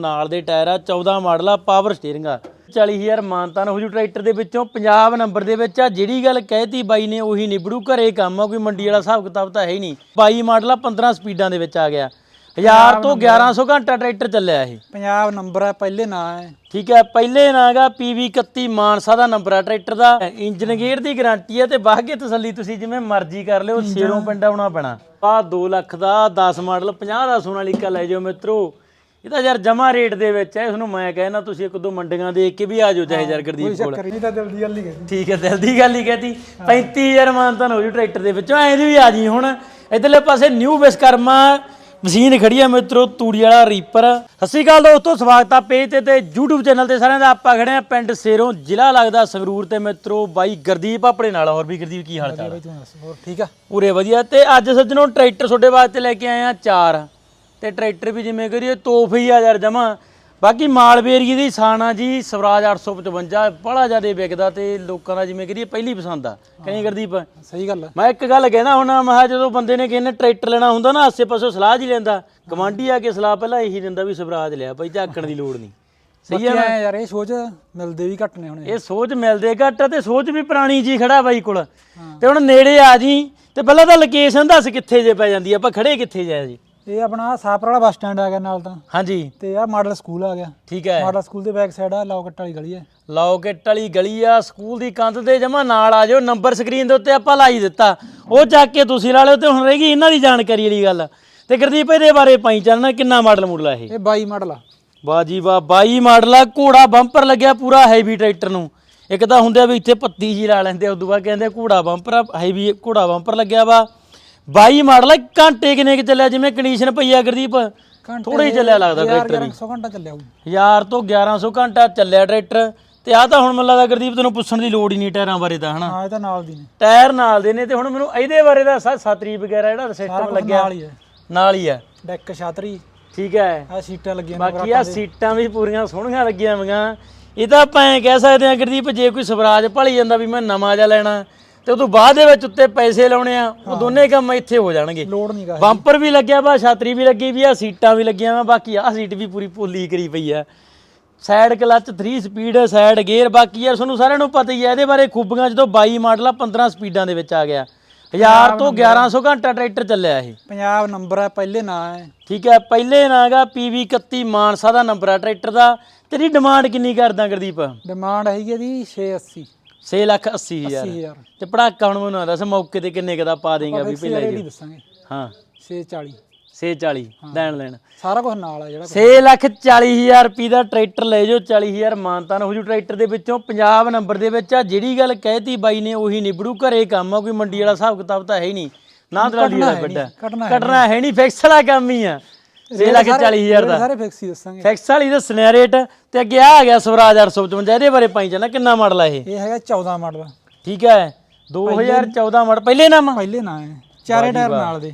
ਨਾਲ ਦੇ ਟਾਇਰ ਆ 14 ਮਾਡਲ ਆ ਪਾਵਰ ਸਟੀਅਰਿੰਗ ਆ। 40000 ਮਾਨਤਾਨ ਹੋ ਜੂ ਟਰੈਕਟਰ ਦੇ ਵਿੱਚੋਂ ਪੰਜਾਬ ਨੰਬਰ ਦੇ ਵਿੱਚ ਆ। ਜਿਹੜੀ ਗੱਲ ਕਹਿਤੀ ਬਾਈ ਨੇ ਉਹੀ ਨਿਬੜੂ ਘਰੇ ਕੰਮ ਆ ਕੋਈ ਮੰਡੀ ਵਾਲਾ ਹਿਸਾਬ ਕਿਤਾਬ ਤਾਂ ਹੈ ਹੀ ਨਹੀਂ। 22 ਮਾਡਲ ਆ 15 ਸਪੀਡਾਂ ਦੇ ਵਿੱਚ ਆ ਗਿਆ। 1000 ਤੋਂ 1100 ਘੰਟਾ ਟਰੈਕਟਰ ਚੱਲਿਆ ਇਹ। ਪੰਜਾਬ ਨੰਬਰ ਹੈ ਪਹਿਲੇ ਨਾਂ ਹੈ ਠੀਕ ਹੈ ਪਹਿਲੇ ਨਾਗਾ PV 31 ਮਾਨਸਾ ਦਾ ਨੰਬਰ ਆ ਟਰੈਕਟਰ ਦਾ। ਇੰਜਨ ਗੇਅਰ ਦੀ ਗਾਰੰਟੀ ਹੈ ਤੇ ਬਾਕੀ ਤਸੱਲੀ ਤੁਸੀਂ ਜਿਵੇਂ ਮਰਜ਼ੀ ਕਰ ਲਿਓ ਸੇਰੋਂ ਪਿੰਡ ਆਉਣਾ ਪੈਣਾ। ਆ 2 ਲੱਖ ਦਾ 10 ਮਾਡਲ 50 ਦਾ ਸੋਨਾਲੀਕਾ ਲੈ ਜਾਓ ਮਿੱਤਰੋ। ਇਹ ਤਾਂ ਯਾਰ ਜਮਾ ਰੇਟ ਦੇ ਵਿੱਚ ਹੈ ਇਸ ਨੂੰ ਮੈਂ ਕਹਿੰਦਾ ਤੁਸੀਂ ਇੱਕ ਦੋ ਮੰਡੀਆਂ ਦੇਖ ਕੇ ਵੀ ਆ ਜਾਓ ਚਾਹੇ ਯਾਰ ਗੁਰਦੀਪ ਕੋਲ। ਚੱਕਰ ਨਹੀਂ ਤਾਂ ਦਿਲ ਦੀ ਗੱਲ ਹੀ ਕਹਿੰਦੀ ਠੀਕ ਹੈ ਦਿਲ ਦੀ ਗੱਲ ਹੀ ਕਹਤੀ। 35000 ਮਾਨਤਾਨ ਹੋ ਜੂ ਟਰੈਕਟਰ ਦੇ ਵਿੱਚੋਂ ਐਂ ਵੀ ਆ ਜੀ ਹੁਣ। ਇਧਰਲੇ ਪਾਸੇ ਨਿਊ ਵਿਸਕਰਮਾ ਮਸ਼ੀਨ ਖੜੀ ਆ ਮਿੱਤਰੋ ਤੂੜੀ ਵਾਲਾ ਰੀਪਰ ਸਤਿ ਸ਼੍ਰੀ ਅਕਾਲ ਦੋਸਤੋ ਸਵਾਗਤ ਆ ਪੇਜ ਤੇ ਤੇ YouTube ਚੈਨਲ ਤੇ ਸਾਰਿਆਂ ਦਾ। ਆਪਾਂ ਖੜੇ ਆ ਪਿੰਡ ਸੇਰੋਂ ਜ਼ਿਲ੍ਹਾ ਲੱਗਦਾ ਸੰਗਰੂਰ ਤੇ ਮਿੱਤਰੋ। ਬਾਈ ਗੁਰਦੀਪ ਆਪਣੇ ਨਾਲ ਹੋਰ ਵੀ ਗੁਰਦੀਪ ਕੀ ਹਾਲ ਚਾਲ ਆ? ਬਈ ਤੂੰ ਦੱਸ ਹੋਰ ਠੀਕ ਆ? ਪੂਰੇ ਵਧੀਆ। ਤੇ ਅੱਜ ਸੱਜਣੋ ਟਰੈਕਟਰ ਤੁਹਾਡੇ ਵਾਸਤੇ ਲੈ ਕੇ ਆਏ ਆ ਚਾਰ। ਤੇ ਟਰੈਕਟਰ ਵੀ ਜਿਵੇਂ ਕਰੀਏ ਤੋਹਫੇ ਹੀ ਆ ਯਾਰ ਜਮਾ। ਬਾਕੀ ਮਾਲਵੇ ਏਰੀਏ ਦੀ ਸਾਨਾ ਜੀ ਸਵਰਾਜ 855 ਬੜਾ ਜ਼ਿਆਦਾ ਵਿਕਦਾ ਤੇ ਲੋਕਾਂ ਦਾ ਜਿਵੇਂ ਕਰੀਏ ਪਹਿਲੀ ਪਸੰਦ ਆ। ਕਹਿੰਦੀ ਗੁਰਦੀਪ ਸਹੀ ਗੱਲ ਮੈਂ ਇੱਕ ਗੱਲ ਕਹਿਣਾ ਹੁਣ ਮੈਂ ਜਦੋਂ ਬੰਦੇ ਨੇ ਕਿਸੇ ਨੇ ਟਰੈਕਟਰ ਲੈਣਾ ਹੁੰਦਾ ਨਾ ਆਸੇ ਪਾਸੇ ਸਲਾਹ ਜੀ ਲੈਂਦਾ। ਕਮਾਂਡੀ ਆ ਕੇ ਸਲਾਹ ਪਹਿਲਾਂ ਇਹੀ ਦਿੰਦਾ ਵੀ ਸਵਰਾਜ ਲਿਆ ਭਾਈ ਝਾਕਣ ਦੀ ਲੋੜ ਨਹੀਂ। ਸਹੀ ਐਂ ਯਾਰ ਇਹ ਸੋਚ ਮਿਲਦੇ ਵੀ ਘੱਟ ਨੇ ਹੁਣ ਇਹ। ਸੋਚ ਮਿਲਦੇ ਘੱਟ ਆ ਤੇ ਸੋਚ ਵੀ ਪੁਰਾਣੀ ਜੀ ਖੜਾ ਬਾਈ ਕੋਲ। ਤੇ ਹੁਣ ਨੇੜੇ ਆ ਜੀ ਤੇ ਪਹਿਲਾਂ ਤਾਂ ਲੋਕੇਸ਼ਨ ਦੱਸ ਕਿੱਥੇ ਜੇ ਪੈ ਜਾਂਦੀ ਆ ਆਪਾਂ ਖੜੇ ਕਿੱਥੇ ਜਾਇਆ ਜੀ? ਇਹ ਆਪਣਾ ਸਾਪਰ ਵਾਲਾ ਬੱਸ ਸਟੈਂਡ ਆ ਗਿਆ ਨਾਲ ਤਾਂ। ਹਾਂਜੀ। ਤੇ ਆ ਮਾਡਲ ਸਕੂਲ ਆ ਗਿਆ। ਠੀਕ ਹੈ। ਮਾਡਲ ਸਕੂਲ ਦੇ ਬੈਕ ਸਾਈਡ ਆ ਲੌਕਟ ਵਾਲੀ ਗਲੀ ਹੈ ਲੌਕਟ ਵਾਲੀ ਗਲੀ ਆ ਸਕੂਲ ਦੀ ਕੰਧ ਤੇ ਜਮਾ ਨਾਲ ਆ ਜਾਓ ਨੰਬਰ ਸਕਰੀਨ ਦੇ ਉੱਤੇ ਆਪਾਂ ਲਾਈ ਦਿੱਤਾ। ਉਹ ਚੱਕ ਕੇ ਤੁਸੀਂ ਲਾ ਲਿਓ ਤੇ ਹੁਣ ਰਹਿ ਗਈ ਇਹਨਾਂ ਦੀ ਜਾਣਕਾਰੀ ਵਾਲੀ ਗੱਲ। ਤੇ ਗੁਰਦੀਪ ਇਹਦੇ ਬਾਰੇ ਪਾਈ ਚੱਲਣਾ ਕਿੰਨਾ ਮਾਡਲ ਮੂਡਲ ਆ ਇਹ। ਇਹ 22 ਮਾਡਲ ਆ। ਵਾਹ ਜੀ ਵਾਹ 22 ਮਾਡਲ ਆ ਘੋੜਾ ਬੰਪਰ ਲੱਗਿਆ ਪੂਰਾ ਹੈਵੀ ਟਰੈਕਟਰ ਨੂੰ। ਇੱਕ ਤਾਂ ਹੁੰਦੇ ਆ ਵੀ ਇੱਥੇ ਪੱਤੀ ਜੀ ਲਾ ਲੈਂਦੇ ਆ ਉਦੋਂ ਬਾਅਦ ਕਹਿੰਦੇ ਆ ਘੋੜਾ ਬੰਪਰ ਆ ਹੈਵੀ ਘੋੜਾ ਬੰਪਰ ਲੱਗਿਆ ਵਾ। 22 ਮਾਡਲ ਆ ਘੰਟੇ ਕਿੰਨੇ ਕਿ ਚੱਲਿਆ? ਜਿਵੇਂ ਕੰਡੀਸ਼ਨ ਪਈ ਆ ਗੁਰਦੀਪ ਥੋੜਾ ਹੀ ਚੱਲਿਆ ਲੱਗਦਾ ਟਰੈਕਟਰ ਵੀ। 100 ਘੰਟਾ ਚੱਲਿਆ ਹੋਊ। 1000 ਤੋਂ 1100 ਘੰਟਾ ਚੱਲਿਆ ਟਰੈਕਟਰ ਤੇ ਆ ਤਾਂ ਹੁਣ ਮੈਨੂੰ ਲੱਗਦਾ ਗੁਰਦੀਪ ਤੈਨੂੰ ਪੁੱਛਣ ਦੀ ਲੋੜ ਹੀ ਨਹੀਂ ਟਾਇਰਾਂ ਬਾਰੇ ਤਾਂ ਹਨਾ? ਹਾਂ ਇਹ ਤਾਂ ਨਾਲ ਦੀ ਨੇ। ਟਾਇਰ ਨਾਲ ਦੇ ਨੇ ਤੇ ਹੁਣ ਮੈਨੂੰ ਇਹਦੇ ਬਾਰੇ ਦਾ ਸਤਰੀ ਵਗੈਰਾ ਜਿਹੜਾ ਸਿਸਟਮ ਲੱਗਿਆ। ਨਾਲ ਹੀ ਹੈ। ਨਾਲ ਹੀ ਡੈਕ ਛਾਤਰੀ। ਠੀਕ ਹੈ। ਆ ਸੀਟਾਂ ਲੱਗੀਆਂ ਨੇ ਬਾਕੀ ਆ ਸੀਟਾਂ ਵੀ ਪੂਰੀਆਂ ਸੋਹਣੀਆਂ ਲੱਗੀਆਂ ਹੋਈਆਂ। ਇਹ ਤਾਂ ਆਪਾਂ ਐਂ ਕਹਿ ਸਕਦੇ ਆ ਗੁਰਦੀਪ ਜੇ ਕੋਈ ਸਵਰਾਜ ਭਲੀ ਜਾਂਦਾ ਵੀ ਮੈਂ ਨਵਾਂ ਜਿਹਾ ਲੈਣਾ ਤੇ ਉਦੋਂ ਬਾਅਦ ਦੇ ਵਿੱਚ ਉੱਤੇ ਪੈਸੇ ਲਾਉਣੇ ਆ ਉਹ ਦੋਨੇ ਕੰਮ ਇੱਥੇ ਹੋ ਜਾਣਗੇ। ਲੋਡ ਨਹੀਂ ਗਾ ਬੰਪਰ ਵੀ ਲੱਗਿਆ ਵਾ ਛਾਤਰੀ ਵੀ ਲੱਗੀ ਵੀ ਆ ਸੀਟਾਂ ਵੀ ਲੱਗੀਆਂ ਵਾ ਬਾਕੀ ਆ ਸੀਟ ਵੀ ਪੂਰੀ ਪੋਲੀ ਕਰੀ ਪਈ ਆ। Side clutch 3 speed side gear ਬਾਕੀ ਯਾਰ ਤੁਹਾਨੂੰ ਸਾਰਿਆਂ ਨੂੰ ਪਤਾ ਹੀ ਹੈ ਇਹਦੇ ਬਾਰੇ ਖੂਬੀਆਂ ਜਦੋਂ 22 ਮਾਡਲ ਆ 15 ਸਪੀਡਾਂ ਦੇ ਵਿੱਚ ਆ ਗਿਆ। 1000 ਤੋਂ 1100 ਘੰਟਾ ਟਰੈਕਟਰ ਚੱਲਿਆ ਇਹ। ਪੰਜਾਬ ਨੰਬਰ ਹੈ ਪਹਿਲੇ ਨਾਂ ਹੈ ਠੀਕ ਹੈ ਪਹਿਲੇ ਨਾਗਾ PV 31 ਮਾਨਸਾ ਦਾ ਨੰਬਰ ਆ ਟਰੈਕਟਰ ਦਾ। ਤੇਰੀ ਡਿਮਾਂਡ ਕਿੰਨੀ ਕਰਦਾ ਗੁਰਦੀਪ? ਡਿਮਾਂਡ ਹੈਗੀ ਇਹਦੀ 680 6 ਲੱਖ 80 ਹਜ਼ਾਰ। 80000 ਤੇ ਪੜਾਕਾ ਹੁਣ ਮੈਨੂੰ ਦੱਸ ਮੌਕੇ ਤੇ ਕਿੰਨੇ ਕਦਾ ਪਾ ਦੇਗਾ ਵੀ ਪਹਿਲਾਂ ਹੀ ਦੱਸਾਂਗੇ। ਹਾਂ। 640 640 ਲੈਣ ਲੈਣ। ਸਾਰਾ ਕੁਝ ਨਾਲ ਆ ਜਿਹੜਾ 6 ਲੱਖ 40 ਹਜ਼ਾਰ ਰੁਪਏ ਦਾ ਟਰੈਕਟਰ ਲੈ ਜਾਓ 40 ਹਜ਼ਾਰ ਮਾਨਤਾਨ ਹੋ ਜੂ ਟਰੈਕਟਰ ਦੇ ਵਿੱਚੋਂ। ਪੰਜਾਬ ਨੰਬਰ ਦੇ ਵਿੱਚ ਆ ਜਿਹੜੀ ਗੱਲ ਕਹਿਤੀ ਬਾਈ ਨੇ ਉਹੀ ਨਿਬੜੂ ਘਰੇ ਕੰਮ ਆ ਕੋਈ ਮੰਡੀ ਵਾਲਾ ਹਿਸਾਬ ਕਿਤਾਬ ਤਾਂ ਹੈ ਹੀ ਨਹੀਂ। ਨਾ ਦਲਾਲੀ ਦਾ ਵੱਡਾ। ਕੱਟਣਾ ਹੈ ਨਹੀਂ। ਫਿਕਸ ਵਾਲਾ ਕੰਮ ਹੀ ਆ। 6 ਲੱਖ 40 ਹਜ਼ਾਰ ਦਾ। ਸਾਰੇ ਫਿਕਸ ਹੀ ਦੱਸਾਂਗੇ। ਫਿਕਸ ਵਾਲੀ ਦੱਸਣਿਆ ਰੇਟ ਤੇ ਅੱਗੇ ਆ ਗਿਆ ਸਵਰਾਜ 855 ਇਹਦੇ ਬਾਰੇ ਪਾਈ ਜਾਣਾ ਕਿੰਨਾ ਮਾਡਲ ਆ ਇਹ? ਇਹ ਹੈਗਾ 14 ਮਾਡਲ। ਠੀਕ ਹੈ। 2014 ਮਾਡਲ ਪਹਿਲੇ ਨਾਮ? ਪਹਿਲੇ ਨਾਂ ਹੈ। ਚਾਰੇ ਟਾਇਰ ਨਾਲ ਦੇ।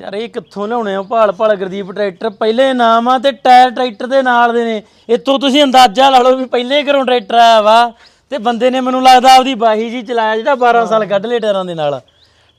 ਯਾਰ ਇਹ ਕਿੱਥੋਂ ਲਿਆਉਣੇ ਆ? ਭਾਲ ਭਾਲ ਗੁਰਦੀਪ ਟਰੈਕਟਰ ਪਹਿਲੇ ਨਾਮ ਆ ਤੇ ਟਾਇਰ ਟਰੈਕਟਰ ਦੇ ਨਾਲ ਦੇ ਨੇ। ਇੱਥੋਂ ਤੁਸੀਂ ਅੰਦਾਜ਼ਾ ਲਾ ਲਓ ਵੀ ਪਹਿਲੇ ਘਰੋਂ ਟਰੈਕਟਰ ਆਇਆ ਵਾ ਤੇ ਬੰਦੇ ਨੇ ਮੈਨੂੰ ਲੱਗਦਾ ਆਪਦੀ ਬਾਹੀ ਜੀ ਚਲਾਇਆ ਜਿਹੜਾ 12 ਸਾਲ ਕੱਢ ਲਏ ਟਾਇਰਾਂ ਦੇ ਨਾਲ।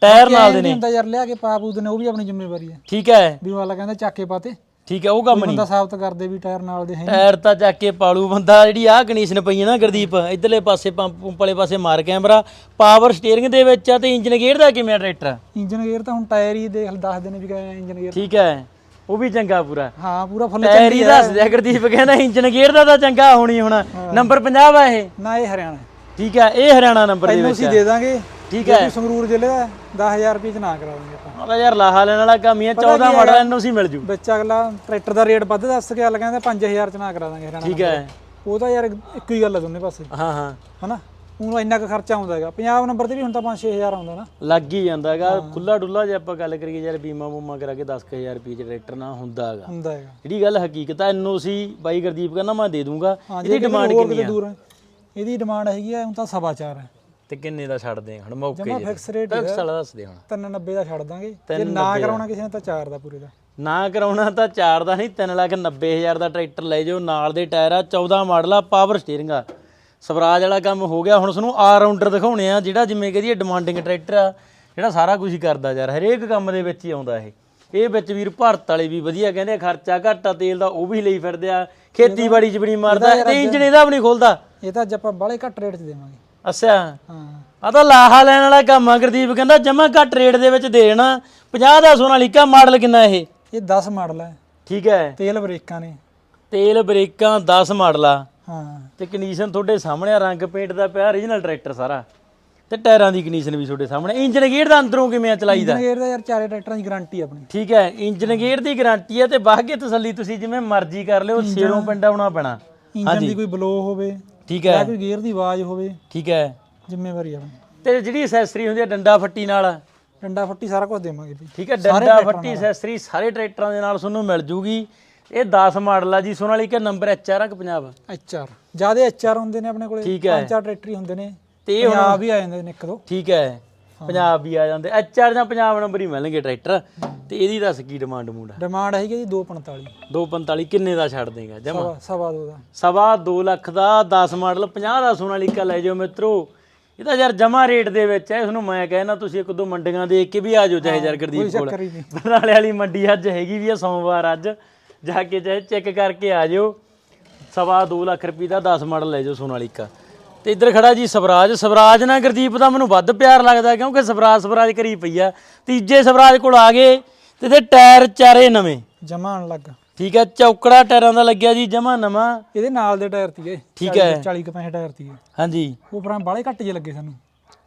ਟਾਇਰ ਨਾਲ ਦੇ ਨੇ। ਹੁੰਦਾ ਯਾਰ ਲਿਆ ਕੇ ਪਾਪੂਦ ਨੇ ਉਹ ਵੀ ਆਪਣੀ ਜ਼ਿੰਮੇਵਾਰੀ ਹੈ। ਠੀਕ ਹੈ। ਵੀ ਵਾਲਾ ਕਹਿੰਦਾ ਚੱਕ ਕੇ ਪਾਤੇ ਠੀਕ ਹੈ ਉਹ ਕੰਮ ਨਹੀਂ ਬੰਦਾ ਸਾਬਤ ਕਰਦੇ ਵੀ ਟਾਇਰ ਨਾਲ ਦੇ ਹੈ ਟਾਇਰ ਤਾਂ ਚੱਕ ਕੇ ਪਾਲੂ ਬੰਦਾ ਜਿਹੜੀ ਆਹ ਕੰਡੀਸ਼ਨ ਪਈ ਹੈ ਨਾ ਗੁਰਦੀਪ ਇਧਰਲੇ ਪਾਸੇ ਪੰਪ ਪੰਪ ਵਾਲੇ ਪਾਸੇ ਮਾਰ ਕੈਮਰਾ ਪਾਵਰ ਸਟੀਅਰਿੰਗ ਦੇ ਵਿੱਚ ਆ ਤੇ ਇੰਜਨ ਗੇਅਰ ਦਾ ਕਿਵੇਂ ਆ ਟਰੈਕਟਰ ਇੰਜਨ ਗੇਅਰ ਤਾਂ ਹੁਣ ਟਾਇਰ ਹੀ ਦੇਖ ਦੱਸ ਦੇਣੇ ਵੀ ਕਿਹੜਾ ਇੰਜਨ ਗੇਅਰ ਠੀਕ ਹੈ ਉਹ ਵੀ ਚੰਗਾ ਪੂਰਾ। ਹਾਂ ਪੂਰਾ ਫੁੱਲ ਟਾਇਰ ਹੀ ਦੱਸ ਦਿਆ ਗੁਰਦੀਪ ਕਹਿੰਦਾ ਇੰਜਨ ਗੇਅਰ ਦਾ ਤਾਂ ਚੰਗਾ ਹੋਣੀ ਹੁਣ। ਨੰਬਰ 50 ਆ ਇਹ। ਨਾ ਇਹ ਹਰਿਆਣਾ। ਠੀਕ ਹੈ ਇਹ ਹਰਿਆਣਾ ਨੰਬਰ ਦੇ ਵਿੱਚ ਅਸੀਂ ਦੇ ਦਾਂਗੇ। ਠੀਕ ਹੈ। ਸੰਗਰੂਰ ਜ਼ਿਲ੍ਹੇ ਦਾ 10000 ਰੁਪਏ ਚ ਨਾ ਕਰਾ ਦਾਂਗੇ ਆਪਾਂ। ਉਹਦਾ ਯਾਰ ਲਾਹਾ ਲੈਣ ਵਾਲਾ ਕੰਮ ਹੀ ਆ 14 ਮਾਡਲ ਐਨਓਸੀ ਮਿਲ ਜੂ। ਵਿੱਚ ਅਗਲਾ ਟਰੈਕਟਰ ਦਾ ਰੇਟ ਵੱਧ ਦੱਸ ਕੇ ਅਗਲਾ ਕਹਿੰਦਾ 5000 ਚ ਨਾ ਕਰਾ ਦਾਂਗੇ ਹਰਿਆਣਾ ਠੀਕ ਹੈ। ਉਹ ਤਾਂ ਯਾਰ ਇੱਕੋ ਹੀ ਗੱਲ ਆ ਦੋਨੇ ਪਾਸੇ। ਹਾਂ ਹਾਂ। ਹਨਾ? ਹੁਣ ਇੰਨਾ ਕੁ ਖਰਚਾ ਆਉਂਦਾ ਹੈਗਾ। ਪੰਜਾਬ ਨੰਬਰ ਤੇ ਵੀ ਹੁਣ ਤਾਂ 5-6000 ਆਉਂਦਾ ਨਾ। ਲੱਗ ਹੀ ਜਾਂਦਾ ਹੈਗਾ। ਖੁੱਲਾ ਡੁੱਲਾ ਜੇ ਆਪਾਂ ਗੱਲ ਕਰੀਏ ਯਾਰ ਬੀਮਾ ਬੂਮਾ ਕਰਾ ਕੇ 10000 ਰੁਪਏ ਚ ਟਰੈਕਟਰ ਨਾ ਹੁੰਦਾ ਹੈਗਾ। ਹੁੰਦਾ ਹੈਗਾ। ਜਿਹੜੀ ਗੱਲ ਹਕੀਕਤ ਆ ਐਨਓਸੀ ਬਾਈ ਗੁਰਦੀਪ ਕਹਿੰਦਾ ਮੈਂ ਦੇ ਦੂੰਗਾ। ਹਾਂ ਇਹਦੀ ਡਿਮਾਂਡ ਕਿੰਨੀ ਹੈ ਇਹਦੀ ਡਿਮਾਂਡ ਹੈਗੀ ਆ ਹੁਣ ਤਾਂ ਸਵਾ ਹੈ। ਤੇ ਕਿੰਨੇ ਦਾ ਛੱਡ ਦੇ ਹੁਣ ਮੌਕੇ ਜਮਾ ਜੇ ਫਿਕਸ ਰੇਟ ਫਿਕਸ ਵਾਲਾ ਦੱਸ ਦੇ ਹੁਣ। 390 ਦਾ ਛੱਡ ਦਾਂਗੇ। ਜੇ ਨਾ ਕਰਾਉਣਾ ਕਿਸੇ ਨੇ ਤਾਂ 4 ਦਾ ਪੂਰੇ ਦਾ। ਨਾ ਕਰਾਉਣਾ ਤਾਂ 4 ਦਾ ਨਹੀਂ 3 ਲੱਖ 90 ਹਜ਼ਾਰ ਦਾ ਟਰੈਕਟਰ ਲੈ ਜਾਓ ਨਾਲ ਦੇ ਟਾਇਰ ਆ 14 ਮਾਡਲ ਆ ਪਾਵਰ ਸਟੀਅਰਿੰਗ ਆ। ਸਵਰਾਜ ਵਾਲਾ ਕੰਮ ਹੋ ਗਿਆ ਹੁਣ ਤੁਹਾਨੂੰ ਆਲ ਰਾਉਂਡਰ ਦਿਖਾਉਣੇ ਆ ਜਿਹੜਾ ਜਿਵੇਂ ਕਹਦੀਏ ਡਿਮਾਂਡਿੰਗ ਟਰੈਕਟਰ ਆ ਜਿਹੜਾ ਸਾਰਾ ਕੁਝ ਹੀ ਕਰਦਾ ਯਾਰ ਹਰੇਕ ਕੰਮ ਦੇ ਵਿੱਚ ਹੀ ਆਉਂਦਾ ਇਹ। ਇਹ ਵਿੱਚ ਵੀਰ ਭਾਰਤ ਵਾਲੇ ਵੀ ਵਧੀਆ ਕਹਿੰਦੇ ਆ, ਖਰਚਾ ਘੱਟ ਆ ਤੇਲ ਦਾ ਉਹ ਵੀ ਲਈ ਫਿਰਦੇ ਆ ਖੇਤੀਬਾੜੀ 'ਚ ਵੀ ਨਹੀਂ ਮਾਰਦਾ ਤੇ ਇੰਜਨ ਇਹਦਾ ਵੀ ਨਹੀਂ ਖੁੱਲਦਾ। ਇਹ ਤਾਂ ਅੱਜ ਆਪਾਂ ਬਾਲੇ ਘੱਟ ਰੇਟ 'ਚ ਦੇਵਾਂਗੇ। ਅੱਛਾ। ਹਾਂ। ਆ ਤਾਂ ਲਾਹਾ ਲੈਣ ਵਾਲਾ ਕੰਮ ਆ ਗੁਰਦੀਪ ਕਹਿੰਦਾ ਜਮਾ ਘੱਟ ਰੇਟ ਦੇ ਵਿੱਚ ਦੇਣਾ। 50 ਦਾ ਸੋਨਾਲੀਕਾ ਮਾਡਲ ਕਿੰਨਾ ਇਹ? ਇਹ 10 ਮਾਡਲ ਹੈ ਠੀਕ ਹੈ। ਤੇਲ ਬ੍ਰੇਕਾਂ ਨੇ। ਤੇਲ ਬ੍ਰੇਕਾਂ 10 ਮਾਡਲ ਆ। ਹਾਂ। ਤੇ ਕੰਡੀਸ਼ਨ ਤੁਹਾਡੇ ਸਾਹਮਣੇ ਆ ਰੰਗ ਪੇਂਟ ਦਾ ਪਿਆ origignal ਟਰੈਕਟਰ ਸਾਰਾ। ਤੇ ਟਾਇਰਾਂ ਦੀ ਕੰਡੀਸ਼ਨ ਵੀ ਤੁਹਾਡੇ ਸਾਹਮਣੇ। ਇੰਜਨ ਗੇਅਰ ਦਾ ਅੰਦਰੋਂ ਕਿਵੇਂ ਆ ਚਲਾਈਦਾ ਗੇਅਰ ਦਾ ਯਾਰ ਚਾਰੇ ਟਰੈਕਟਰਾਂ ਦੀ ਗਾਰੰਟੀ ਆਪਣੀ। ਠੀਕ ਹੈ ਇੰਜਨ ਗੇਅਰ ਦੀ ਗਾਰੰਟੀ ਹੈ ਤੇ ਬਾਕੀ ਤਸੱਲੀ ਤੁਸੀਂ ਜਿਵੇਂ ਮਰਜ਼ੀ ਕਰ ਲਿਓ ਸਿਰੋਂ ਪਿੰਡਾ ਹੋਣਾ ਪੈਣਾ। ਇੰਜਨ ਦੀ ਕੋਈ ਬਲੋ ਹੋਵੇ। ਠੀਕ ਜਾਂ ਹੈ ਕੋਈ ਗੇਅਰ ਦੀ ਆਵਾਜ਼ ਹੋਵੇ। ਠੀਕ ਹੈ। ਜ਼ਿੰਮੇਵਾਰੀ ਆਪਣੀ। ਤੇ ਜਿਹੜੀ ਅਸੈਸਰੀ ਹੁੰਦੀ ਹੈ ਡੰਡਾ ਫੱਟੀ ਨਾਲ। ਡੰਡਾ ਫੱਟੀ ਸਾਰਾ ਕੁਝ ਦੇਵਾਂਗੇ ਜੀ। ਠੀਕ ਹੈ ਡੰਡਾ ਫੱਟੀ ਅਸੈਸਰੀ ਸਾਰੇ ਟਰੈਕਟਰਾਂ ਦੇ ਨਾਲ ਤੁਹਾਨੂੰ ਮਿਲ ਜੂਗੀ। ਇਹ 10 ਮਾਡਲ ਆ ਜੀ Sonalika number H R Punjab? HR ਜਿਆਦੇ ਐਚਆਰ ਹੁੰਦੇ ਨੇ ਆਪਣੇ ਕੋਲੇ। ਠੀਕ ਹੈ। ਪੰਜ ਚਾਰ ਟਰੈਕਟਰ ਹੁੰਦੇ ਨੇ। ਤੇ ਇਹ ਪੰਜਾਬ ਵੀ ਆ ਜਾਂਦੇ ਨੇ ਇੱਕ ਦੋ। ਠੀਕ ਹੈ। ਪੰਜਾਬ ਵੀ ਆ ਜਾਂਦੇ। ਐਚ ਆਰ ਜਾਂ ਪੰਜਾਬ ਨੰਬਰ ਹੀ ਮਿਲਣਗੇ ਟਰੈਕਟਰ। ਤੇ ਇਹਦੀ ਦੱਸ ਕੀ ਡਿਮਾਂਡ ਮੂਡ? ਆ ਡਿਮਾਂਡ ਹੈਗੀ ਜੀ 245 245 ਕਿੰਨੇ ਦਾ ਛੱਡ ਦੇਗਾ? ਜਮਾ। ਸਵਾ ਸਵਾ ਦੋ ਦਾ। ਸਵਾ 2 ਲੱਖ ਦਾ 10 ਮਾਡਲ 50 ਦਾ ਸੋਨਾਲੀਕਾ ਲੈ ਜਾਓ ਮਿੱਤਰੋ। ਇਹ ਤਾਂ ਯਾਰ ਜਮਾ ਰੇਟ ਦੇ ਵਿੱਚ ਹੈ ਤੁਹਾਨੂੰ ਮੈਂ ਕਹਿਣਾ ਤੁਸੀਂ ਇੱਕ ਦੋ ਮੰਡੀਆਂ ਦੇਖ ਕੇ ਵੀ ਆ ਜਾਓ ਚਾਹੇ ਯਾਰ ਗੁਰਦੀਪ ਕੋਲ। ਬਰਨਾਲੇ ਵਾਲੀ ਮੰਡੀ ਅੱਜ ਹੈਗੀ ਵੀ ਆ ਸੋਮਵਾਰ ਅੱਜ। ਜਾ ਕੇ ਚਾਹੇ ਚੈੱਕ ਕਰਕੇ ਆ ਜਿਓ। ਸਵਾ 2 ਲੱਖ ਰੁਪਏ ਦਾ 10 ਮਾਡਲ ਲੈ ਜਾਓ ਸੋਨਾਲੀਕਾ ਤੇ ਇੱਧਰ ਖੜਾ ਜੀ ਸਵਰਾਜ। ਸਵਰਾਜ ਨਾਲ ਗੁਰਦੀਪ ਦਾ ਮੈਨੂੰ ਵੱਧ ਪਿਆਰ ਲੱਗਦਾ ਕਿਉਂਕਿ ਸਵਰਾਜ ਸਵਰਾਜ ਕਰੀ ਪਈ ਆ। ਤੀਜੇ ਸਵਰਾਜ ਕੋਲ ਆ ਗਏ ਤੇ ਤੇ ਟਾਇਰ ਚਾਰੇ ਨਵੇਂ। ਜਮਾ ਆਣ ਲੱਗ। ਠੀਕ ਹੈ ਚੌਕੜਾ ਟਾਇਰਾਂ ਦਾ ਲੱਗਿਆ ਜੀ ਜਮਾ ਨਵਾਂ। ਇਹਦੇ ਨਾਲ ਦੇ ਟਾਇਰ ਤੀਏ ਠੀਕ ਹੈ। 40 ਕੁ ਪੈਸੇ ਟਾਇਰ ਤੀਏ ਹਾਂਜੀ। ਉਹ ਪਰਾਂ ਬਾਲੇ ਘੱਟ ਜੇ ਲੱਗੇ ਸਾਨੂੰ।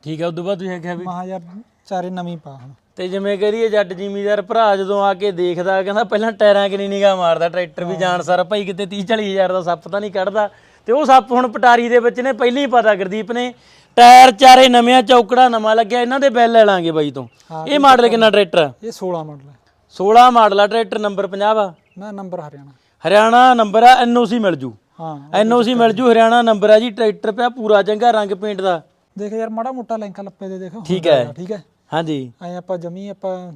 ਠੀਕ ਹੈ ਉਦੋਂ ਬਾਅਦ ਤੁਸੀਂ ਆਖਿਆ ਵੀ ਮਹਾ ਯਾਰ ਚਾਰੇ ਨਵੀਂ ਪਾ ਹੁਣ। ਤੇ ਜਿਵੇਂ ਕਰੀਏ ਜੱਟ ਜ਼ਿਮੀਦਾਰ ਭਰਾ ਜਦੋਂ ਆ ਕੇ ਦੇਖਦਾ ਕਹਿੰਦਾ ਪਹਿਲਾਂ ਟਾਇਰਾਂ ਕਿੰਨੀ ਨਿਗਾਹ ਮਾਰਦਾ ਟਰੈਕਟਰ ਵੀ ਜਾਣ ਸਾਰ ਭਾਈ ਕਿਤੇ 30 40 ਹਜ਼ਾਰ ਦਾ ਸੱਪ ਤਾਂ ਨਹੀਂ ਕੱਢਦਾ। ਤੇ ਉਹ ਸੱਪ ਹੁਣ ਪਟਾਰੀ ਦੇ ਵਿੱਚ ਨੇ ਪਹਿਲਾਂ ਹੀ ਪਤਾ ਗੁਰਦੀਪ ਨੇ। ਟਾਇਰ ਚਾਰੇ ਨਵੇਂ ਚੌਕੜਾ ਨਵਾਂ ਲੱਗਿਆ ਇਹਨਾਂ ਦੇ ਬਿੱਲ ਲੈ ਲਾਂਗੇ ਬਾਈ ਤੋਂ। ਇਹ ਮਾਡਲ ਕਿੰਨਾ ਟਰੈਕਟਰ ਆ? ਇਹ 16 ਮਾਡਲ ਹੈ। 16 ਮਾਡਲ ਆ ਟਰੈਕਟਰ ਨੰਬਰ 50 ਆ। ਨਾ ਨੰਬਰ ਹਰਿਆਣਾ। ਹਰਿਆਣਾ ਨੰਬਰ ਆ ਐਨਓਸੀ ਮਿਲ ਜੂ। ਹਾਂ ਐਨਓਸੀ ਮਿਲ ਜੂ। ਹਰਿਆਣਾ ਨੰਬਰ ਆ ਜੀ ਟਰੈਕਟਰ ਪਿਆ ਪੂਰਾ ਚੰਗਾ ਰੰਗ ਪੇਂਟ ਦਾ। ਦੇਖ ਯਾਰ ਮਾੜਾ ਮੋਟਾ ਲਿੰਕ ਲੱਪੇ ਦੇ ਦੇਖੋ ਠੀਕ ਹੈ। ਠੀਕ ਹੈ। ਹਾਂਜੀ। ਐ ਆਪਾਂ ਜਮੀ ਆਪਾਂ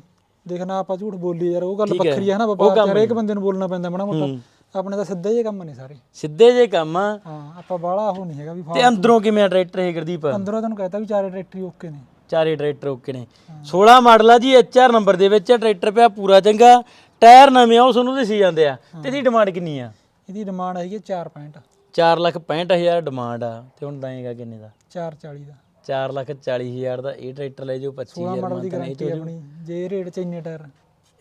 ਦੇਖਣਾ ਆਪਾਂ ਝੂਠ ਬੋਲੀ ਯਾਰ ਉਹ ਗੱਲ ਵੱਖਰੀ ਹੈ ਨਾ ਚ ਹਰੇਕ ਬੰਦੇ ਨੂੰ ਬੋਲਣਾ ਪੈਂਦਾ ਮਾੜਾ ਮੋਟਾ। ਆਪਣੇ ਤਾਂ ਸਿੱਧੇ ਜੇ ਕੰਮ ਨੇ ਸਾਰੇ। ਸਿੱਧੇ ਜੇ ਕੰਮ ਆ? ਹਾਂ ਆਪਾਂ ਬਾਹਲਾ ਉਹ ਨਹੀਂ ਹੈਗਾ ਵੀ ਤੇ ਅੰਦਰੋਂ ਕਿਵੇਂ ਆ ਟਰੈਕਟਰ ਇਹ ਗੁਰਦੀਪ? ਅੰਦਰੋਂ ਤੈਨੂੰ ਕਹਤਾ ਵੀ ਚਾਰੇ ਟਰੈਕਟਰ ਓਕੇ ਨੇ। ਚਾਰੇ ਟਰੈਕਟਰ ਓਕੇ ਨੇ। 16 ਮਾਡਲ ਆ ਜੀ ਐਚਆਰ ਨੰਬਰ ਦੇ ਵਿੱਚ ਆ, ਟਰੈਕਟਰ ਪਿਆ ਪੂਰਾ ਚੰਗਾ। ਟਾਇਰ ਨਵੇਂ ਆ ਉਹ ਤੁਹਾਨੂੰ ਦਿਸੀ ਜਾਂਦੇ ਆ। ਤੇ ਇਹਦੀ ਡਿਮਾਂਡ ਕਿੰਨੀ ਆ? ਇਹਦੀ ਡਿਮਾਂਡ ਹੈਗੀ 4.65 4 ਲੱਖ 65000 ਡਿਮਾਂਡ ਆ। ਤੇ ਹੁਣ ਦਾਏਗਾ ਕਿੰਨੇ ਦਾ? 440 ਦਾ। 4 ਲੱਖ 40000 ਦਾ ਇਹ ਟਰੈਕਟਰ ਲੈ ਜਾਓ 25000 ਮਾਡਲ ਦੀ ਨਹੀਂ ਗਾਰੰਟੀ ਆਪਣੀ। ਜੇ ਰੇਟ ਚ ਇੰਨੇ ਟਾਇਰ।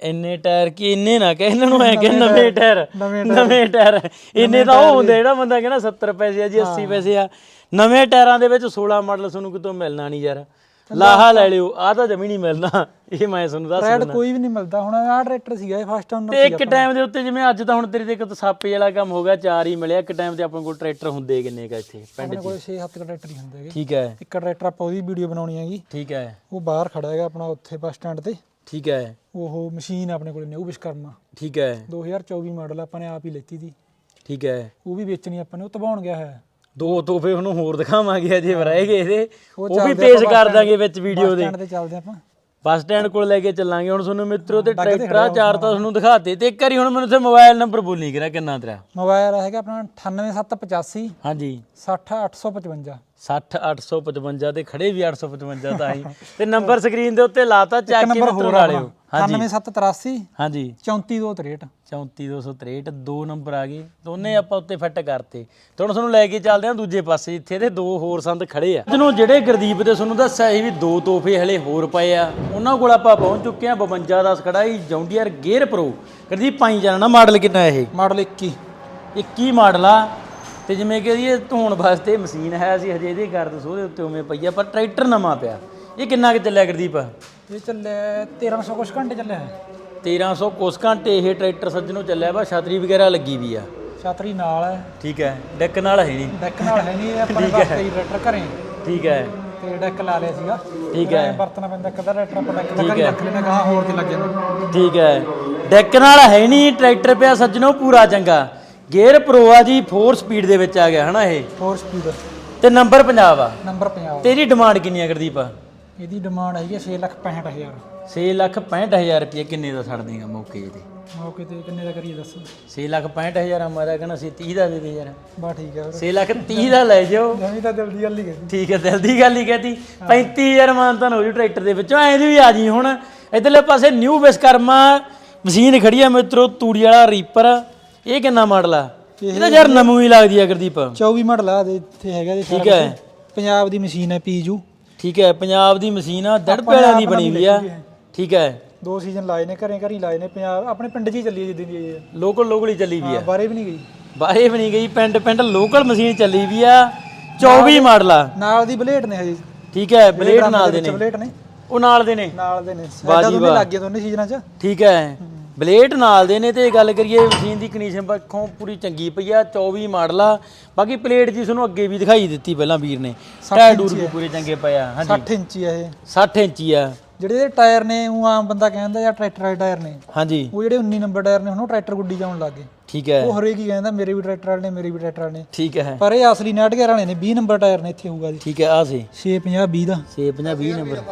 ਇੰਨੇ ਟਾਇਰ ਕੀ ਇੰਨੇ ਨਾ ਕਹਿ ਇਹਨਾਂ ਨੂੰ ਐ ਕਿ ਨਵੇਂ ਟਾਇਰ ਨਵੇਂ ਟਾਇਰ। ਇੰਨੇ ਤਾਂ ਉਹ ਹੁੰਦੇ ਜਿਹੜਾ ਬੰਦਾ ਕਹਿੰਦਾ 70 ਪੈਸੇ ਆ ਜੀ 80 ਪੈਸੇ ਆ। ਨਵੇਂ ਟਾਇਰਾਂ ਦੇ ਵਿੱਚ 16 ਮਾਡਲ ਤੁਹਾਨੂੰ ਕਿਤੋਂ ਮਿਲਣਾ ਨਹੀਂ ਯਾਰ। ਲਾਹਾ ਲੈ ਲਿਓ ਆ ਤਾਂ ਜਮੀ ਨਹੀਂ ਮਿਲਣਾ। ਇਹ ਮੈਂ ਤੁਹਾਨੂੰ ਦੱਸ ਰੈਡ ਕੋਈ ਵੀ ਨਹੀਂ ਮਿਲਦਾ। ਹੁਣ ਆਹ ਟਰੈਕਟਰ ਸੀਗਾ ਇਹ ਫਸਟ ਓਨਰ ਤੇ ਇੱਕ ਟਾਈਮ ਦੇ ਉੱਤੇ ਜਿਵੇਂ ਅੱਜ ਤਾਂ ਹੁਣ ਤੇਰੇ ਤੇ ਇੱਕ ਸਾਪੇ ਵਾਲਾ ਕੰਮ ਹੋ ਗਿਆ ਚਾਰ ਹੀ ਮਿਲਿਆ। ਇੱਕ ਟਾਈਮ ਤੇ ਆਪਣੇ ਕੋਲ ਟਰੈਕਟਰ ਹੁੰਦੇ ਕਿੰਨੇ ਕਾ ਇੱਥੇ ਪਿੰਡ ਆਪਣੇ ਕੋਲ 6-7 ਟਰੈਕਟਰ ਹੀ ਹੁੰਦੇ ਹੈਗੇ। ਠੀਕ ਹੈ। ਇੱਕ ਟਰੈਕਟਰ ਆਪਾਂ ਉਹਦੀ ਵੀਡੀਓ ਬਣਾਉਣੀ ਹੈਗੀ। ਠੀਕ ਹੈ। ਉਹ ਬਾਹਰ ਖੜਾ ਹੈਗਾ ਆਪਣਾ ਉੱਥੇ ਬੱਸ ਸਟੈਂਡ ਤੇ। ਠੀਕ ਹੈ। ਉਹ ਮਸ਼ੀਨ ਆਪਣੇ ਕੋਲ ਨਿਊ ਵਿਸ਼ਕਰਮਾ। ਠੀਕ ਹੈ। 2024 ਮਾਡਲ ਆਪਾਂ ਨੇ ਆਪ ਹੀ ਲੈਤੀ ਸੀ। ਠੀਕ ਹੈ। ਉਹ ਵੀ ਵੇਚਣੀ ਆਪਾਂ ਨੇ ਉਹ ਤਬਾਉਣ ਗਿਆ ਹੋਇਆ। ਦੋ ਤੋਹਫੇ ਉਹਨੂੰ ਹੋਰ ਦਿਖਾਵਾਂਗੇ ਅਜੇ ਰਹਿ ਗਏ ਇਹਦੇ। ਉਹ ਉਹ ਵੀ ਪੇਸ਼ ਕਰ ਦਾਂਗੇ ਵਿੱਚ ਵੀਡੀਓ ਦੇ। ਸਟੈਂਡ ਤੇ ਚੱਲਦੇ ਆਪਾਂ। ਬੱਸ ਸਟੈਂਡ ਕੋਲ ਲੈ ਕੇ ਚੱਲਾਂਗੇ। ਹੁਣ ਤੁਹਾਨੂੰ ਮਿੱਤਰੋ ਤੇ ਟਰੈਕਟਰਾਂ ਚਾਰ ਤਾਂ ਤੁਹਾਨੂੰ ਦਿਖਾਤੇ ਤੇ ਇੱਕ ਵਾਰੀ ਹੁਣ ਮੈਨੂੰ ਤੇ ਮੋਬਾਈਲ ਨੰਬਰ ਬੋਲੀ ਕਰਾ ਕਿੰਨਾ ਤੇਰਾ। ਮੋਬਾਈਲ ਹੈਗਾ ਆਪਣਾ 98785 ਹਾਂਜੀ। 60855 60855 ਤੇ ਖੜੇ ਵੀ 855 ਤਾਂ ਆਈ ਤੇ ਨੰਬਰ ਸਕਰੀਨ ਦੇ ਉੱਤੇ ਲਾਤਾ ਚੱਕ ਕੇ ਮਿੱਤਰੋ ਲਾ ਲਿਓ 98783 ਹਾਂਜੀ। 34263 34263 ਦੋ ਨੰਬਰ ਆ ਗਏ। ਦੋਨੇ ਆਪਾਂ ਉੱਤੇ ਫਿੱਟ ਕਰਤੇ। ਤੇ ਹੁਣ ਤੁਹਾਨੂੰ ਲੈ ਕੇ ਚੱਲਦੇ ਹਾਂ ਦੂਜੇ ਪਾਸੇ। ਜਿੱਥੇ ਤੇ ਦੋ ਹੋਰ ਸੰਦ ਖੜੇ ਆ। ਜਿਹਨੂੰ ਜਿਹੜੇ ਗੁਰਦੀਪ ਦੇ ਤੁਹਾਨੂੰ ਦੱਸਿਆ ਸੀ ਵੀ ਦੋ ਤੋਹਫੇ ਹਲੇ ਹੋਰ ਪਏ ਆ ਉਹਨਾਂ ਕੋਲ ਆਪਾਂ ਪਹੁੰਚ ਚੁੱਕੇ ਆ 52 10 ਖੜਾ ਹੀ John Deere gear pro. Gurdeep ਪਾਈ ਜਾਣਾ ਮਾਡਲ ਕਿੰਨਾ ਇਹ? ਮਾਡਲ 21 21 ਮਾਡਲ ਆ। ਤੇ ਜਿਵੇਂ ਕਿ ਇਹ ਧੋਣ ਵਾਸਤੇ ਮਸ਼ੀਨ ਹੈ ਅਸੀਂ ਹਜੇ ਇਹਦੇ ਗਰਦ ਸੋਹਦੇ ਉੱਤੇ ਉਵੇਂ ਪਈ ਆ ਪਰ ਟਰੈਕਟਰ ਨਵਾਂ ਪਿਆ। ਇਹ ਕਿੰਨਾ ਕਿ ਚੱਲਿਆ ਗੁਰਦੀਪ? ਇਹ ਚੱਲਿਆ 1300 ਕੁਛ ਘੰਟੇ ਚੱਲਿਆ ਹੈ। 1300 ਕੁਸ ਘੰਟੇ ਇਹ ਟਰੈਕਟਰ ਸੱਜਣੋਂ ਚੱਲਿਆ ਵਾ ਛਤਰੀ ਵਗੈਰਾ ਲੱਗੀ ਵੀ ਆ। ਛਤਰੀ ਨਾਲ ਹੈ। ਠੀਕ ਹੈ ਡੈਕ ਨਾਲ ਹੈ ਨਹੀਂ। ਡੈਕ ਨਾਲ ਹੈ ਨਹੀਂ ਆਪਣੇ ਵਾਸਤੇ ਹੀ। ਟਰੈਕਟਰ ਘਰੇ। ਠੀਕ ਹੈ। ਤੇ ਡੈਕ ਲਾ ਲਿਆ ਸੀਗਾ। ਠੀਕ ਹੈ। ਵਰਤਣਾ ਪੈਂਦਾ ਕਦਾ ਟਰੈਕਟਰ ਆਪਾਂ ਡੈਕ ਦਾ ਘਰੇ ਰੱਖ ਲੈਣਾ ਕਹਾ ਹੋਰ ਤੇ ਲੱਗ ਜਾਂਦਾ। ਠੀਕ ਹੈ। ਡੈਕ ਨਾਲ ਹੈ ਨਹੀਂ ਟਰੈਕਟਰ ਪਿਆ ਸੱਜਣੋਂ ਪੂਰਾ ਚੰਗਾ। ਗੇਅਰ ਪ੍ਰੋ ਆ ਜੀ 4 ਸਪੀਡ ਦੇ ਵਿੱਚ ਆ ਗਿਆ ਹਨਾ ਇਹ? 4 ਸਪੀਡ ਤੇ ਨੰਬਰ ਪੰਜਾਬ ਆ ਨੰਬਰ 50 ਤੇਰੀ ਡਿਮਾਂਡ ਕਿੰਨੀ ਆ ਗੁਰਦੀਪ? ਇਹਦੀ ਡਿਮਾਂਡ ਹੈਗੀ 665000 6 ਲੱਖ 65000 ਰੁਪਏ ਕਿੰਨੇ ਦਾ ਛੱਡ ਦੇਗਾ ਮੌਕੇ ਤੇ? ਮੌਕੇ ਤੇ ਕਿੰਨੇ ਦਾ ਕਰੀਏ ਦੱਸੋ? 6 ਲੱਖ 65000 ਆ ਮੈਂ ਤਾਂ ਕਹਿੰਦਾ ਸੀ 30 ਦਾ ਦੇ ਦੇ ਯਾਰ। ਬਾ ਠੀਕ ਹੈ 6 ਲੱਖ 30 ਦਾ ਲੈ ਜਾਓ। ਜਮੀ ਤਾਂ ਦਿਲ ਦੀ ਗੱਲ ਹੀ ਕਹੀ ਠੀਕ ਹੈ ਦਿਲ ਦੀ ਗੱਲ ਹੀ ਕਹਤੀ। 35000 ਮਾਨਤਾਨ ਹੋ ਜੂ ਟਰੈਕਟਰ ਦੇ ਵਿੱਚੋਂ ਐਂ ਦੀ ਵੀ ਆ ਜੀ ਹੁਣ। ਇਧਰਲੇ ਪਾਸੇ ਨਿਊ ਵਿਸਕਰਮਾ ਮਸ਼ੀਨ ਖੜੀ ਆ ਮਿੱਤਰੋ ਤੂੜੀ ਵਾਲਾ ਰੀਪਰ ਇਹ ਕਿੰਨਾ ਮਾਡਲ ਆ? ਇਹ ਤਾਂ ਯਾਰ ਨਵੀਂ ਹੀ ਲੱਗਦੀ ਆ ਗੁਰਦੀਪ। 24 ਮਾਡਲ ਆ ਇੱਥੇ ਹੈਗਾ ਦੇ ਠੀਕ ਹੈ। ਪੰਜਾਬ ਦੀ ਮਸ਼ੀਨ ਹੈ ਪੀਜੂ। ਠੀਕ ਹੈ ਪੰਜਾਬ ਦੀ ਮਸ਼ੀਨ ਆ ਦੜ ਪੈਲਾਂ ਦੀ ਬਣੀ ਹੋਈ ਆ। ਠੀਕ ਹੈ। ਦੋ ਸੀਜ਼ਨ ਲਾਏ ਨੇ ਘਰੇ ਘਰੀ ਲਾਏ ਨੇ ਪੰਜਾਬ ਆਪਣੇ ਪਿੰਡ 'ਚ ਹੀ ਚੱਲੀ ਹੈ ਜਿੱਦਾਂ ਦੀ ਇਹ। ਲੋਕਲ ਲੋਕਲ ਹੀ ਚੱਲੀ ਵੀ ਆ। ਹਾਂ, ਬਾਹਰੇ ਵੀ ਨਹੀਂ ਗਈ। ਬਾਹਰੇ ਵੀ ਨਹੀਂ ਗਈ ਪਿੰਡ ਪਿੰਡ ਲੋਕਲ ਮਸ਼ੀਨ ਚੱਲੀ ਵੀ ਆ। 24 ਮਾਡਲ ਆ। ਨਾਲ ਦੀ ਬਲੇਡ ਨੇ ਹਜੇ। ਠੀਕ ਹੈ ਬਲੇਡ ਨਾਲ ਦੇ ਨੇ। ਬਲੇਡ ਨੇ। ਉਹ ਨਾਲ ਦੇ ਨੇ। ਨਾਲ ਦੇ ਨੇ। ਸਾਡਾ ਦੋਨੇ ਲੱਗ ਗਏ ਦੋਨੇ ਸੀਜ਼ਨਾਂ 'ਚ। ਠੀਕ ਹੈ। ਬਲੇਡ ਨਾਲ ਦੇ ਨੇ ਤੇ ਗੱਲ ਕਰੀਏ ਮਸ਼ੀਨ ਦੀ ਕੰਡੀਸ਼ਨ ਪੱਖੋਂ ਪੂਰੀ ਚੰਗੀ ਪਈ ਆ 24 ਮਾਡਲ ਆ। ਬਾਕੀ ਪਲੇਟ ਜੀ ਤੁਹਾਨੂੰ ਅੱਗੇ ਵੀ ਦਿਖਾਈ ਦਿੱਤੀ ਪਹਿਲਾਂ ਵੀਰ ਨੇ। ਟਾਇਰ ਡੂਰ ਵੀ ਪੂਰੇ ਚੰਗੇ ਪਏ ਆ ਹਾਂਜੀ। 60 ਇੰਚੀ ਆ ਇਹ। 60 ਇੰਚੀ ਆ। ਜਿਹੜੇ ਇਹਦੇ ਟਾਇਰ ਨੇ ਉਹ ਆਮ ਬੰਦਾ ਕਹਿੰਦਾ ਯਾਰ ਟਰੈਕਟਰ ਵਾਲੇ ਟਾਇਰ ਨੇ ਹਾਂਜੀ। ਉਹ ਜਿਹੜੇ 19 ਨੰਬਰ ਟਾਇਰ ਨੇ ਹੁਣ ਉਹ ਟਰੈਕਟਰ ਗੁੱਡੀ ਜਾਉਣ ਲੱਗ ਗਏ। ਠੀਕ ਹੈ। ਉਹ ਹਰੇਕ ਹੀ ਕਹਿੰਦਾ ਮੇਰੇ ਵੀ ਟਰੈਕਟਰ ਵਾਲੇ ਨੇ ਮੇਰੇ ਵੀ ਟਰੈਕਟਰ ਵਾਲੇ ਨੇ। ਠੀਕ ਹੈ। ਪਰ ਇਹ ਅਸਲੀ ਨੈਟ ਗੇਅਰ ਵਾਲੇ ਨੇ 20 ਨੰਬਰ ਟਾਇਰ ਨੇ ਇੱਥੇ ਹੋਊਗਾ ਜੀ। ਠੀਕ ਹੈ ਆ ਸੀ। 650 20 ਦਾ। 650 20 ਨੰਬਰ।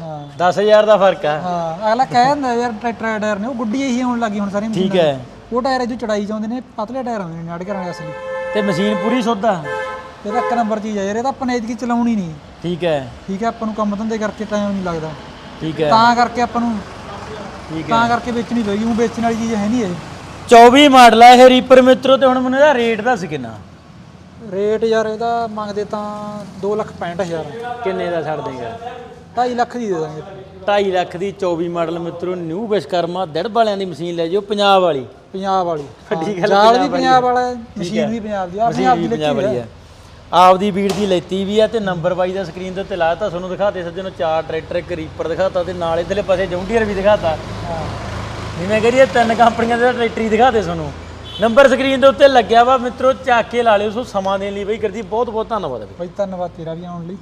ਹਾਂ। 10000 ਦਾ ਫ਼ਰਕ ਆ। ਹਾਂ ਅਗਲਾ ਕਹਿ ਦਿੰਦਾ ਯਾਰ ਟਰੈਕਟਰ ਵਾਲੇ ਟਾਇਰ ਨੇ ਉਹ ਗੁੱਡੀ ਇਹੀ ਆਉਣ ਲੱਗੀ ਹੁਣ ਸਾਰੀ ਠੀਕ ਹੈ। ਉਹ ਟਾਇਰ ਜੋ ਚੜਾਈ ਚਾਹੁੰਦੇ ਨੇ ਪਤਲੇ ਟਾਇਰ ਆਉਂਦੇ ਨੇ ਨੈਟ ਗੇਅਰ ਵਾਲੇ ਅਸਲੀ। ਤੇ ਮਸ਼ੀਨ ਪੂਰੀ ਸੁੱਧ ਆ। ਇਹ ਤਾਂ ਇੱਕ ਨੰਬਰ ਚੀਜ਼ ਆ ਯਾਰ ਇਹ ਤਾਂ ਆਪਾਂ ਨੇ ਇਤਕੀ ਚਲਾਉਣੀ ਨਹੀਂ। ਠੀਕ ਹੈ। ਠੀਕ ਹੈ ਆਪਾਂ ਨੂੰ ਕੰਮ ਧੰਦੇ ਕਰਕੇ ਟਾਈਮ ਨਹੀਂ ਲੱਗਦਾ। ਠੀਕ ਹੈ। ਤਾਂ ਕਰਕੇ ਆਪਾਂ ਨੂੰ ਠੀਕ ਤਾਂ ਕਰਕੇ ਵੇਚਣੀ ਪਏਗੀ ਉਹ ਵੇਚਣ ਵਾਲੀ ਚੀਜ਼ ਹੈ ਨਹੀਂ ਇਹ। 24 ਮਾਡਲ ਆ ਇਹ ਰੀਪਰ ਮਿੱਤਰੋ ਤੇ ਹੁਣ ਮੈਨੂੰ ਇਹਦਾ ਰੇਟ ਦੱਸ ਕਿੰਨਾ? ਰੇਟ ਯਾਰ ਇਹਦਾ ਮੰਗਦੇ ਤਾਂ 265000 ਕਿੰਨੇ ਦਾ ਛੱਡ ਦੇਗਾ? 2.5 ਲੱਖ ਦੀ ਦੇ ਦਾਂਗੇ। 2.5 ਲੱਖ ਦੀ 24 ਮਾਡਲ ਮਿੱਤਰੋ ਨਿਊ ਵਿਸ਼ਕਰਮਾ ਦੜ ਵਾਲਿਆਂ ਦੀ ਮਸ਼ੀਨ ਲੈ ਜਾਓ ਪੰਜਾਬ ਵਾਲੀ। ਪੰਜਾਬ ਵਾਲੀ ਵੱਡੀ ਗੱਲ ਜਾਲ ਵੀ ਪੰਜਾਬ ਵਾਲਾ ਹੈ, ਮਸ਼ੀਨ ਵੀ ਪੰਜਾਬ ਦੀ ਆ ਪੰਜਾਬ ਦੀ ਵਾਲੀ ਆ ਆਪਦੀ ਬੀੜ ਦੀ ਲੈਤੀ ਵੀ ਆ ਤੇ ਨੰਬਰ ਵਾਈ ਦਾ ਸਕਰੀਨ ਦੇ ਉੱਤੇ ਲਾਤਾ ਤੁਹਾਨੂੰ ਦਿਖਾਤੇ ਸੱਜਣੋ ਚਾਰ ਟਰੈਕਟਰ ਇੱਕ ਰੀਪਰ ਦਿਖਾਤਾ ਤੇ ਨਾਲ ਇਧਰਲੇ ਪਾਸੇ ਜੌਂਡੀਅਰ ਵੀ ਦਿਖਾਤਾ। ਹਾਂ। ਜਿਵੇਂ ਕਰੀਏ ਤਿੰਨ ਕੰਪਨੀਆਂ ਦੇ ਟਰੈਕਟਰ ਹੀ ਦਿਖਾਤੇ ਤੁਹਾਨੂੰ। ਨੰਬਰ ਸਕਰੀਨ ਦੇ ਉੱਤੇ ਲੱਗਿਆ ਵਾ ਮਿੱਤਰੋ ਚੱਕ ਕੇ ਲਾ ਲਿਓ ਸੋ ਸਮਾਂ ਦੇਣ ਲਈ ਬਈ ਕਰਦੀ ਬਹੁਤ ਬਹੁਤ ਧੰਨਵਾਦ ਬਈ। ਬਈ ਧੰਨਵਾਦ ਤੇਰਾ ਵੀ ਆਉਣ ਲਈ।